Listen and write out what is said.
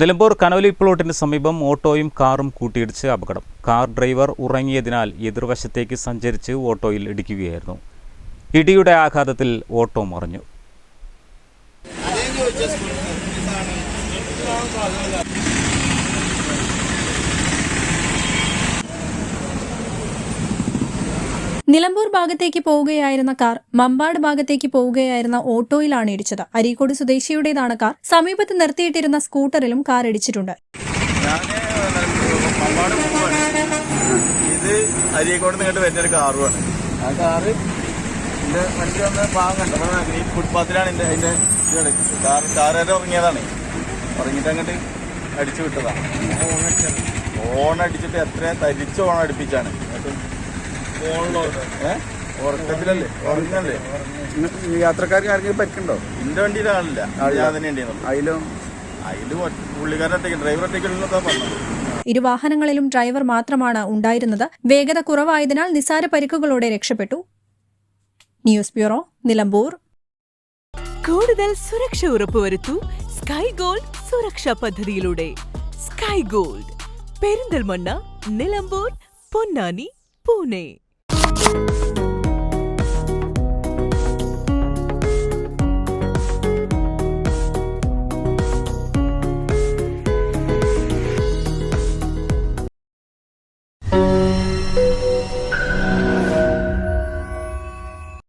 Nilambur Conolly പ്ലോട്ടിന് സമീപം ഓട്ടോയും കാറും കൂട്ടിയിടിച്ച് അപകടം. കാർ ഡ്രൈവർ ഉറങ്ങിയതിനാൽ എതിർവശത്തേക്ക് സഞ്ചരിച്ച് ഓട്ടോയിൽ ഇടിക്കുകയായിരുന്നു. ഇടിയുടെ ആഘാതത്തിൽ ഓട്ടോ മറിഞ്ഞു. നിലമ്പൂർ ഭാഗത്തേക്ക് പോവുകയായിരുന്ന കാർ മമ്പാട് ഭാഗത്തേക്ക് പോവുകയായിരുന്ന ഓട്ടോയിലാണ് ഇടിച്ചത്. അരീക്കോട് സ്വദേശിയുടേതാണ് കാർ. സമീപത്ത് നിർത്തിയിട്ടിരുന്ന സ്കൂട്ടറിലും കാർ ഇടിച്ചിട്ടുണ്ട്. ഇത് അരീക്കോട് നിന്നിട്ട് വരുന്നൊരു കാറുമാണ് ആ കാറ് എന്റെ വണ്ടി വന്ന കണ്ടു ഈ ഫുട്പാത്തിലാണ് എന്റെ അതിന്റെ ഇത്. കാർ കാറുകാരെ ഉറങ്ങിയതാണ്. ഉറങ്ങിയിട്ട് അങ്ങോട്ട് അടിച്ചു വിട്ടതാ. ഓൺ അടിച്ചിട്ട് എത്ര തരിച്ച് ഓൺ അടുപ്പിച്ചാണ്. ഉറക്കത്തിലല്ലേ? ഉറങ്ങല്ലേ യാത്രക്കാർക്ക് ആർക്കെങ്കിലും പരിക്കുണ്ടോ എന്റെ വണ്ടിയിൽ ആളില്ല. ഞാൻ തന്നെ അതിലും? പുള്ളിക്കാരൻ ഒറ്റയ്ക്ക് ഡ്രൈവർ ഒറ്റയ്ക്കുള്ളതാ പറഞ്ഞത്. ഇരു വാഹനങ്ങളിലും ഡ്രൈവർ മാത്രമാണ് ഉണ്ടായിരുന്നത്. വേഗത കുറവായതിനാൽ നിസാര പരിക്കുകളോടെ രക്ഷപ്പെട്ടു. News bureau Nilambur. കൂടുതൽ സുരക്ഷ ഉറപ്പുവരുത്തൂ സ്കൈ ഗോൾഡ് സുരക്ഷാ പദ്ധതിയിലൂടെ. Sky gold Perinthalmanna Nilambur Ponnani Pune. Bye.